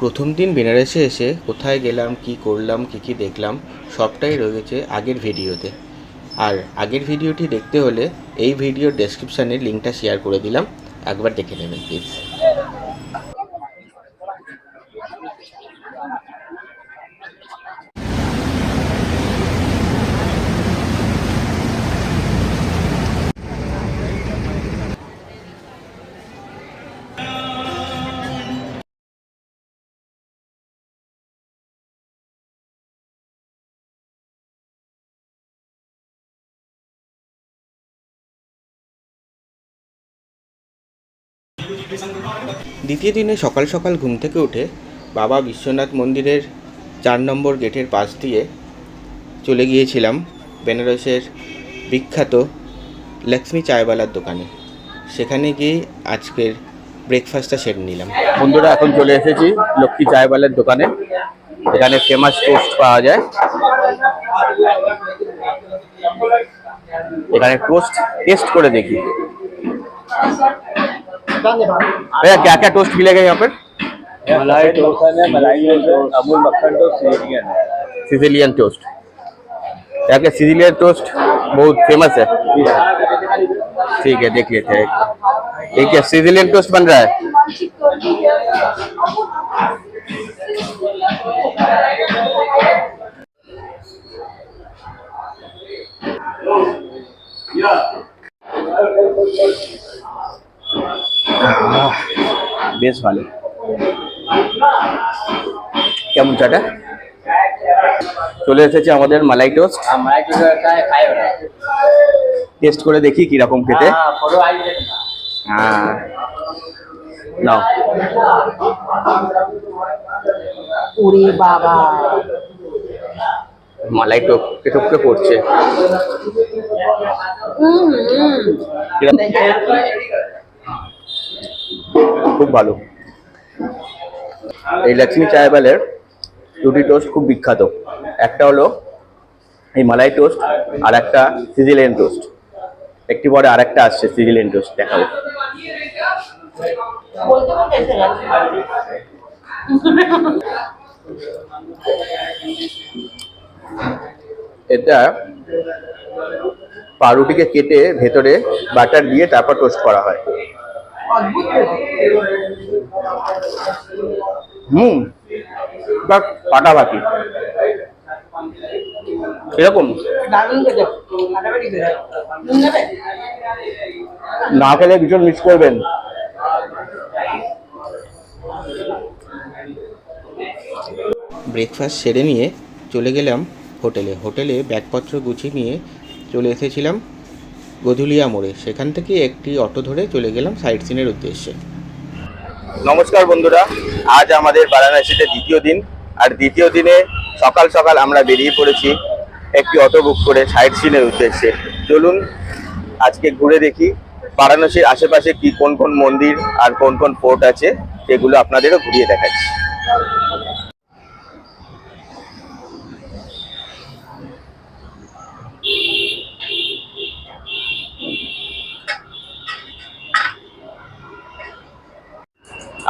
প্রথম দিন বেনারসে এসে কোথায় গেলাম, কি করলাম, কি কি দেখলাম, সবটাই রয়েছে আগের ভিডিওতে। আর আগের ভিডিওটি দেখতে হলে এই ভিডিওর ডেসক্রিপশানে লিঙ্কটা শেয়ার করে দিলাম। একবার দেখে নেবেন প্লিজ দ্বিতীয় দিনে সকাল সকাল ঘুম থেকে উঠে বাবা বিশ্বনাথ মন্দিরের চার নম্বর গেটের পাশ দিয়ে চলে গিয়েছিলাম বেনারসের বিখ্যাত লক্ষ্মী চায়ওয়ালার দোকানে। সেখানে গিয়ে আজকের ব্রেকফাস্টটা সেরে নিলাম। বন্ধুরা, এখন চলে এসেছি লক্ষ্মী চায়ওয়ালের দোকানে। এখানে ফেমাস টোস্ট পাওয়া যায়। এখানে টোস্ট টেস্ট করে দেখি। भैया क्या क्या टोस्ट मिलेगा यहाँ पर? मलाई टोस्ट है मलाई टोस्ट अमूल मक्खन टोस्ट सिजिलियन टोस्ट यहाँ के सिजिलियन टोस्ट बहुत फ़ेमस है। ठीक है देख लेते हैं। ये क्या सिजिलियन टोस्ट बन रहा है? আহ, বেশ ভালো। কেমন চাটা? চলে এসেছে আমাদের মালাই টোস্ট। টেস্ট করে দেখি কীরকম খেতে। হ্যাঁ নাও হ্যাঁ, মালাই টপকে টপকে পড়ছে। খুব ভালো। এই লক্ষ্মী চায়বালের দুটি টোস্ট খুব বিখ্যাত। একটা হলো এই মালাই টোস্ট আর একটা সিজিলিয়ান টোস্ট একটি পরে আর একটা আসছে সিজিলিয়ান টোস্ট দেখাবো। এটা পাউরুটিকে কেটে ভেতরে বাটার দিয়ে তারপর টোস্ট করা হয়। হুম বাট ফাটাফাটি এরকম? না খেলে ভীষণ মিস করবেন। ব্রেকফাস্ট সেরে নিয়ে চলে গেলাম হোটেলে। হোটেলে ব্যাগপত্র গুছিয়ে নিয়ে চলে এসেছিলাম। গধুলিয়া মোড়ে। সেখান থেকে একটি অটো ধরে চলে গেলাম সাইট সিনের উদ্দেশ্যে। নমস্কার বন্ধুরা, আজ আমাদের বারাণসীতে দ্বিতীয় দিন। আর দ্বিতীয় দিনে সকাল সকাল আমরা বেরিয়ে পড়েছি একটি অটো বুক করে সাইট সিনের উদ্দেশ্যে। চলুন আজকে ঘুরে দেখি বারাণসীর আশেপাশে কি কোন কোন মন্দির আর কোন কোন ফোর্ট আছে, সেগুলো আপনাদেরও ঘুরিয়ে দেখাচ্ছি।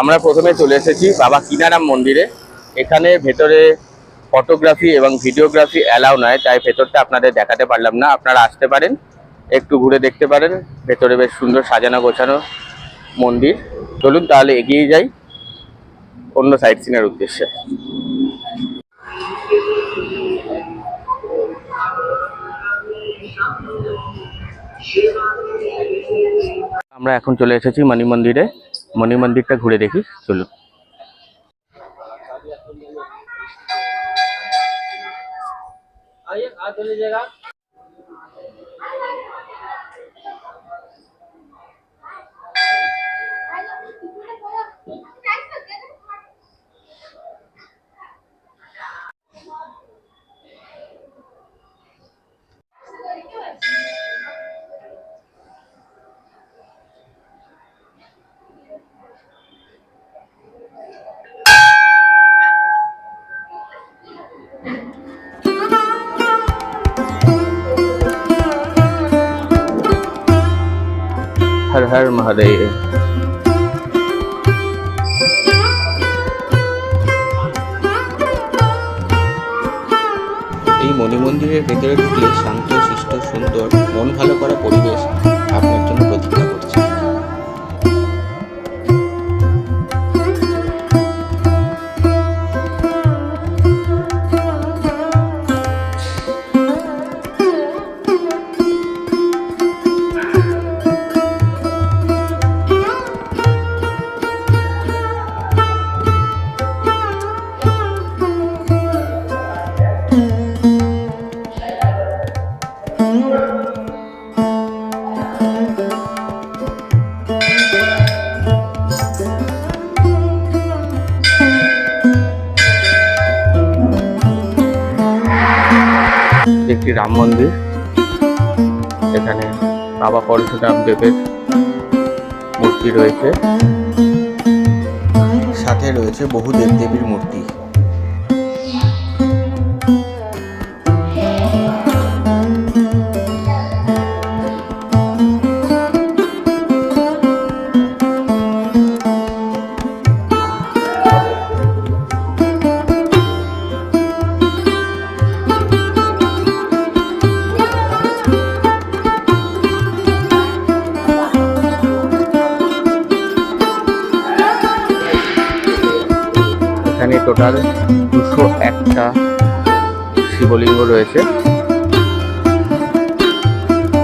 আমরা প্রথমে চলে এসেছি বাবা কিনারাম মন্দিরে। এখানে ভেতরে ফটোগ্রাফি এবং ভিডিওগ্রাফি অ্যালাউ নয়, তাই ভেতরটা আপনাদের দেখাতে পারলাম না। আপনারা আসতে পারেন, একটু ঘুরে দেখতে পারেন। ভেতরে বেশ সুন্দর সাজানো গোছানো মন্দির। চলুন তাহলে এগিয়ে যাই অন্য সাইট সিনের উদ্দেশ্যে। আমরা এখন চলে এসেছি মণি মন্দিরে। মণি মন্দিরটা ঘুরে দেখি চলুন आइए हाथ धो लीजिएगा হর মহাদেব এই মণি মন্দিরের ভেতরে ঢুকলে শান্ত শিষ্ট সুন্দর মন ভালো একটি রাম মন্দির। এখানে বাবা পরশুরাম দেবের মূর্তি রয়েছে। সাথে রয়েছে বহু দেবদেবীর মূর্তি। শিবলিঙ্গ রয়েছে।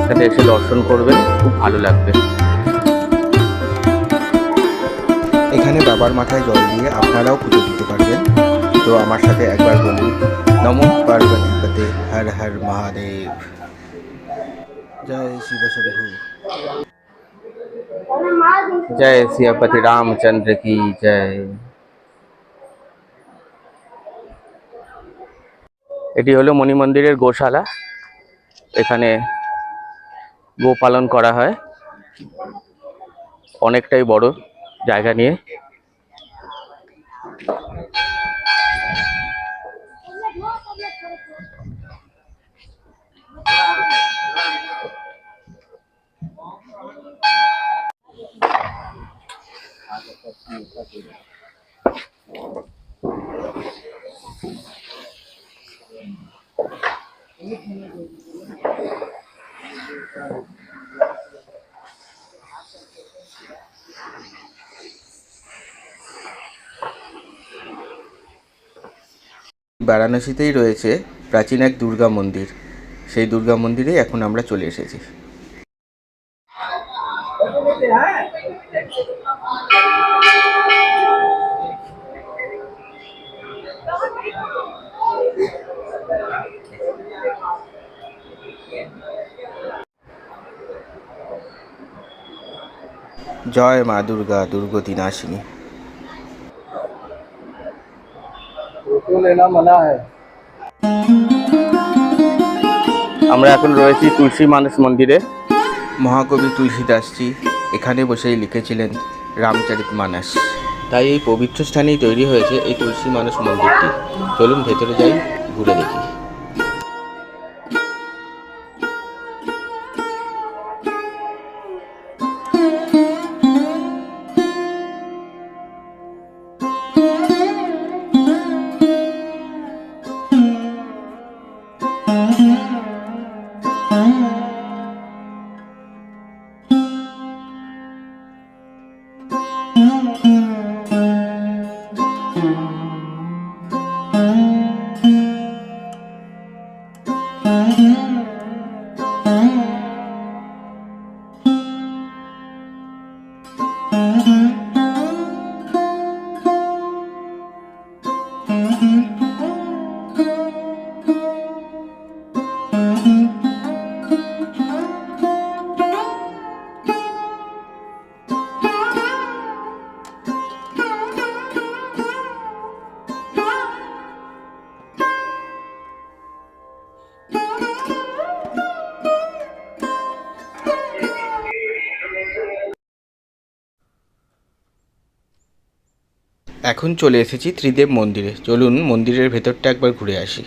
সাথে এসে দর্শন করবেন খুব ভালো লাগবে। এখানে বাবার মাথায় জল দিয়ে আপনারাও পুজো দিতে পারবেন। তো আমার সাথে একবার বলুন নম পার্বতী পতে হর হর মহাদেব। জয় শিব শম্ভু জয় সিয়াপতি রামচন্দ্র কি জয়। এটি হলো মণি মন্দিরের গোশালা। এখানে গো পালন করা হয়। অনেকটাই বড় জায়গা নিয়ে। বারাণসীতেই রয়েছে প্রাচীন এক দুর্গা মন্দির। সেই দুর্গা মন্দিরে এখন আমরা চলে এসেছি। জয় মা দুর্গা দুর্গতি নাশিনী लेना मना है আমরা এখন রয়েছি তুলসী মানুষ মন্দিরে মহাকবি তুলসীদাসজি এখানে বসেই লিখেছিলেন রামচরিত মানস তাই এই পবিত্র স্থানেই তৈরি হয়েছে এই তুলসী মানস মন্দিরটি চলুন ভেতরে যাই ঘুরে দেখি এখন চলে এসেছি ত্রিদেব মন্দিরে। চলুন মন্দিরের ভেতরটা একবার ঘুরে আসি।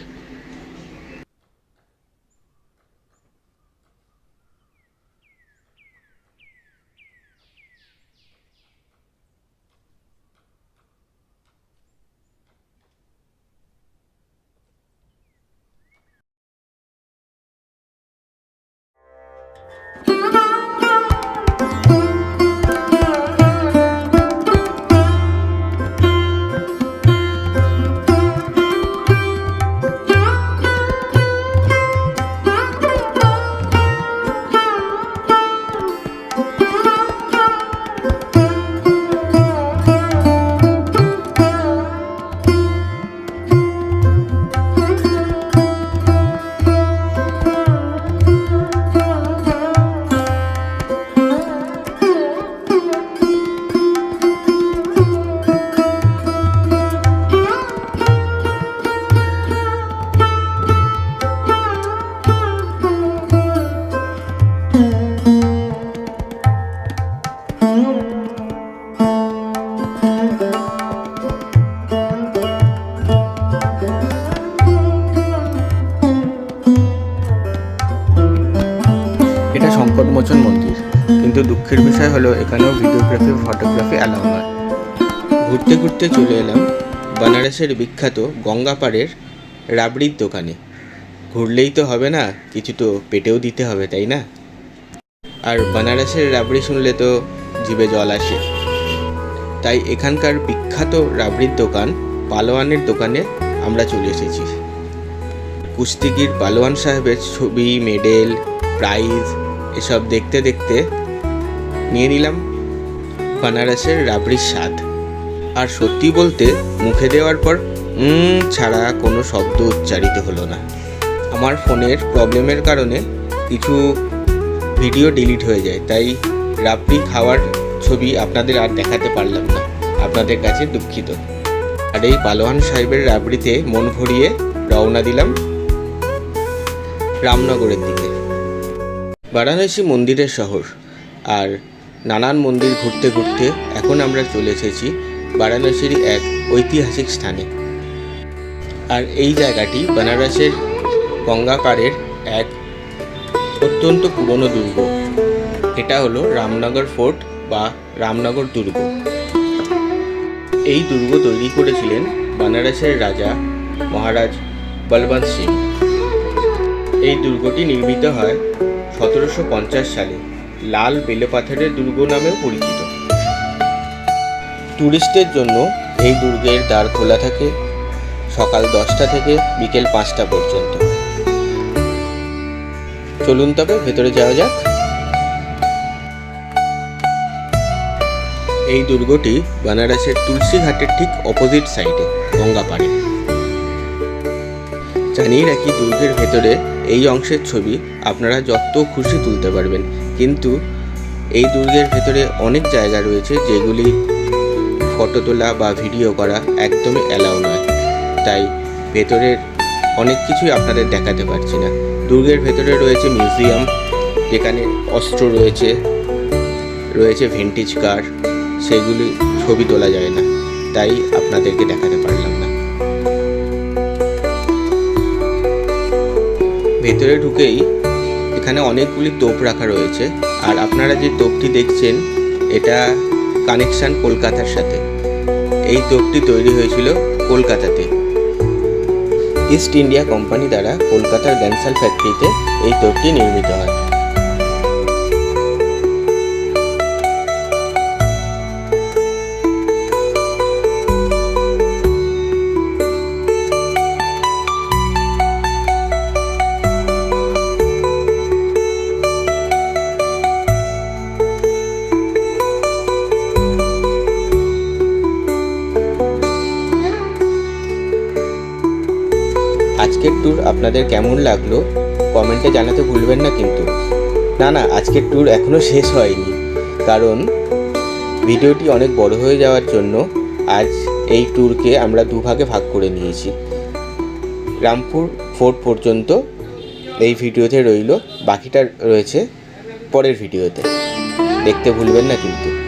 বিষয় হলো এখানেও ভিডিওগ্রাফি ফটোগ্রাফি অ্যালাউ নয় ঘুরতে ঘুরতে চলে এলাম বানারসের বিখ্যাত গঙ্গাপাড়ের রাবড়ির দোকানে। ঘুরলেই তো হবে না, কিছু তো পেটেও দিতে হবে, তাই না? আর বানারসের রাবড়ি শুনলে তো জিভে জল আসে। তাই এখানকার বিখ্যাত রাবড়ির দোকান পালোয়ানের দোকানে আমরা চলে এসেছি। কুস্তিগির পালোয়ান সাহেবের ছবি, মেডেল প্রাইজ এসব দেখতে দেখতে নিয়ে নিলাম। বানারসের রাবড়ির স্বাদ। আর সত্যি বলতে মুখে দেওয়ার পর ছাড়া কোনো শব্দ উচ্চারিত হলো না। আমার ফোনের প্রবলেমের কারণে কিছু ভিডিও ডিলিট হয়ে যায়, তাই রাবড়ি খাওয়ার ছবি আপনাদের আর দেখাতে পারলাম না। আপনাদের কাছে দুঃখিত। আর এই পালোয়ান সাহেবের রাবড়িতে মন ভরিয়ে রওনা দিলাম রামনগরের দিকে। বারাণসী মন্দিরের শহর। আর নানান মন্দির ঘুরতে ঘুরতে এখন আমরা চলে এসেছি বারাণসীর এক ঐতিহাসিক স্থানে। আর এই জায়গাটি বেনারসের গঙ্গাকারের এক অত্যন্ত পুরনো দুর্গ। এটা হলো রামনগর ফোর্ট বা রামনগর দুর্গ। এই দুর্গ তৈরি করেছিলেন বেনারসের রাজা মহারাজ বলবন্ত সিং। এই দুর্গটি নির্মিত হয় সতেরোশো পঞ্চাশ সালে। লাল বেলেপাথরের দুর্গ নামেও পরিচিত। ট্যুরিস্টের জন্য এই দুর্গের দ্বার খোলা থাকে সকাল দশটা থেকে বিকেল পাঁচটা পর্যন্ত। চলুন তবে ভেতরে যাওয়া যাক। এই দুর্গটি বানারসের তুলসী ঘাটের ঠিক অপোজিট সাইডে, গঙ্গা পাড়ে। জানিয়ে রাখি দুর্গের ভেতরে এই অংশের ছবি আপনারা যত খুশি তুলতে পারবেন। কিন্তু এই দুর্গের ভেতরে অনেক জায়গা রয়েছে যেগুলি ফটো তোলা বা ভিডিও করা একদমই অ্যালাউ নয়। তাই ভেতরের অনেক কিছুই আপনাদের দেখাতে পারছি না। দুর্গের ভেতরে রয়েছে মিউজিয়াম, যেখানে অস্ত্র রয়েছে রয়েছে ভিন্টেজ কার সেগুলি ছবি তোলা যায় না। তাই আপনাদেরকে দেখাতে পারলাম না। ভেতরে ঢুকেই এখানে অনেকগুলি তোপ রাখা রয়েছে। আর আপনারা যে তোপটি দেখছেন, এটা কানেকশান কলকাতার সাথে। এই তোপটি তৈরি হয়েছিল কলকাতাতে। ইস্ট ইন্ডিয়া কোম্পানি দ্বারা কলকাতার গ্যানসাল ফ্যাক্টরিতে এই তোপটি নির্মিত হয়। ট্যুর আপনাদের কেমন লাগল কমেন্টে জানাতে ভুলবেন না কিন্তু। না না, আজকের ট্যুর এখনও শেষ হয়নি। কারণ ভিডিওটি অনেক বড় হয়ে যাওয়ার জন্য আজ এই ট্যুরকে আমরা দুভাগে ভাগ করে নিয়েছি। রামপুর ফোর্ট পর্যন্ত এই ভিডিওতে রইল, বাকিটা রয়েছে পরের ভিডিওতে। দেখতে ভুলবেন না কিন্তু।